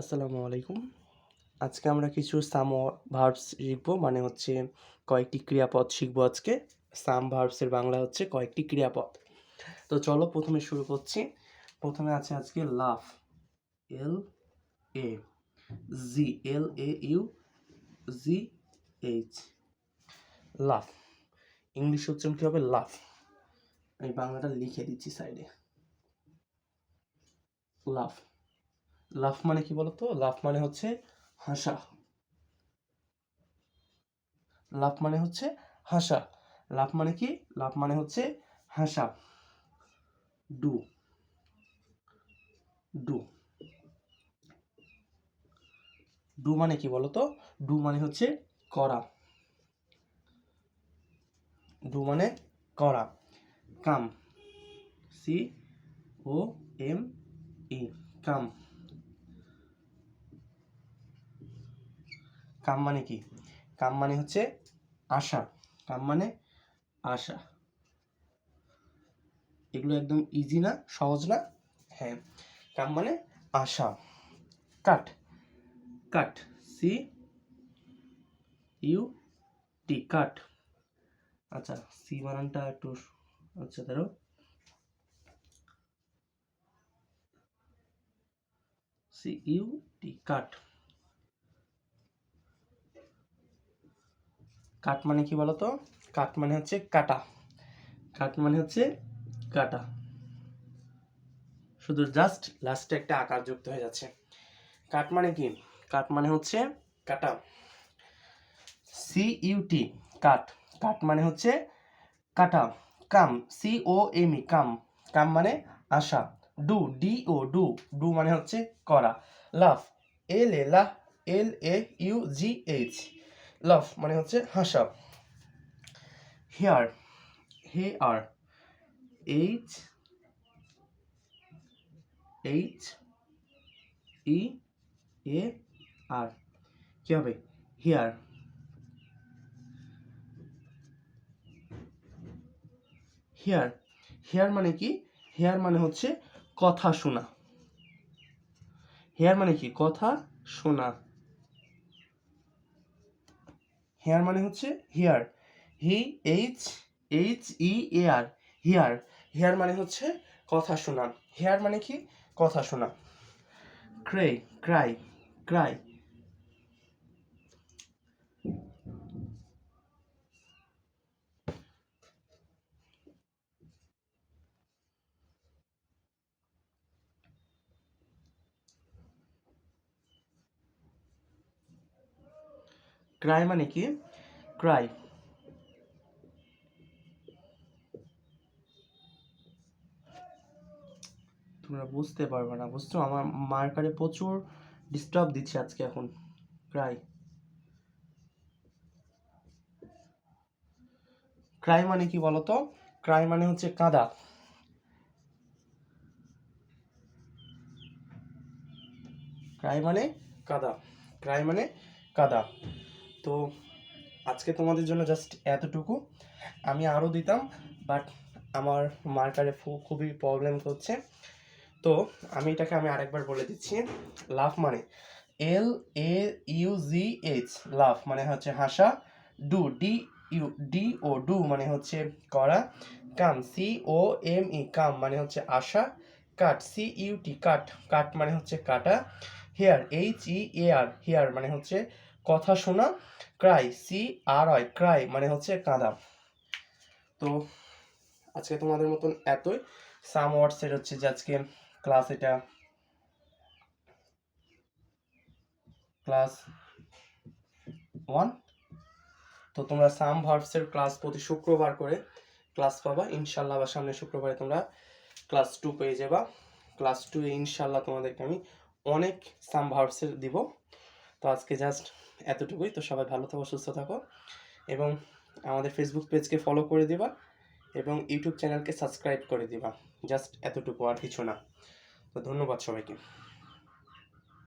আসসালামু আলাইকুম। আজকে আমরা কিছু সাম ভার্বস শিখব মানে হচ্ছে কয়েকটি ক্রিয়াপদ শিখব আজকে। সাম ভার্বসের বাংলা হচ্ছে কয়েকটি ক্রিয়াপদ। তো চলো প্রথমে শুরু করছি। প্রথমে আছে আজকে love L A G L A U G H love English উচ্চারণ কী হবে? লাভ আমি বাংলাটা লিখে দিচ্ছি সাইডে লাভ লাফ মানে কি বলতো? লাফ মানে হচ্ছে হাসা। লাফ মানে হচ্ছে হাসা। লাফ মানে কি? লাফ মানে হচ্ছে হাসা। ডু। ডু। ডু মানে কি বলতো? ডু মানে হচ্ছে করা। ডু মানে করা। কাম। সি ও এম ই। কাম। কাম মানে কি? কাম মানে হচ্ছে আশা। কাম মানে আশা। এগুলো একদম ইজি না, সহজ না? হ্যাঁ। কাম মানে আশা। কাট। কাট। সি ইউ টি কাট। আচ্ছা সি বানানটা একটু আচ্ছা ধরো। সি ইউ টি কাট। কাট মানে কি বলতো? কাট মানে হচ্ছে কাটা। কাট মানে হচ্ছে কাটা। শুধু জাস্ট লাস্টে একটা আকার যুক্ত হয়ে যাচ্ছে। কাট মানে কি? কাট মানে হচ্ছে কাটা। সি ইউটি কাট। কাট মানে হচ্ছে কাটা। কাম সি ও এম ই কাম। কাম মানে আশা। Do, D O, do. Do মানে হচ্ছে করা। লাভ L, A love L, A, U, G, H. লাভ মানে হচ্ছে হাসা। হেয়ার হে আর H H E A R কি হবে? হেয়ার হেয়ার হেয়ার মানে কি? হেয়ার মানে হচ্ছে কথা শোনা। হেয়ার মানে কি? কথা শোনা। হেয়ার মানে হচ্ছে hear he H H E A R hear hear মানে হচ্ছে কথা শোনা। হেয়ার মানে কি? কথা শোনা। ক্রে ক্রাই ক্রাই ক্রাই মানে কি? ক্রাই। তোমরা বুঝতে পারবে না, বুঝছ? আমার মার্কারে প্রচুর ডিস্টার্ব দিচ্ছে আজকে এখন, ক্রাই। ক্রাই মানে কি বলতো? ক্রাই মানে হচ্ছে কাঁদা। ক্রাই মানে কাদা। ক্রাই মানে কাদা। তো আজকে তোমাদের জন্য জাস্ট এতটুকু। আমি আরও দিতাম বাট আমার মার্কারে খুবই প্রবলেম করছে। তো আমি এটাকে আমি আরেকবার বলে দিচ্ছি। লাভ মানে এল এ ইউ জি এইচ লাভ মানে হচ্ছে হাসা, do D U D O do মানে হচ্ছে করা, কাম সি ও এম ই কাম মানে হচ্ছে আশা কাট সি ইউ টি কাট কাট মানে হচ্ছে কাটা, hear H E A R hear মানে হচ্ছে কথা শোনা, cry C R I cry মানে হচ্ছে কাঁদা। তো আজকে তোমাদের মতন এতই। সাম ওয়ার্ডসের হচ্ছে যে আজকে ক্লাস এটা ক্লাস ওয়ান। তো তোমরা সাম ভার্বসের ক্লাস প্রতি শুক্রবার করে ক্লাস পাবা। ইনশাল্লাহ বা সামনে শুক্রবারে তোমরা ক্লাস টু পেয়ে যাবা। ক্লাস টু এ ইনশাল্লাহ তোমাদেরকে আমি অনেক সাম ভার্বসের দিব। তো আজকে জাস্ট এতটুকুই। তো সবাই ভালো থাকো, সুস্থ থাকো এবং আমাদের ফেসবুক পেজকে ফলো করে দিবা এবং ইউটিউব চ্যানেলকে সাবস্ক্রাইব করে দিবা। জাস্ট এতটুকু আর কিছু না। তো ধন্যবাদ সবাইকে।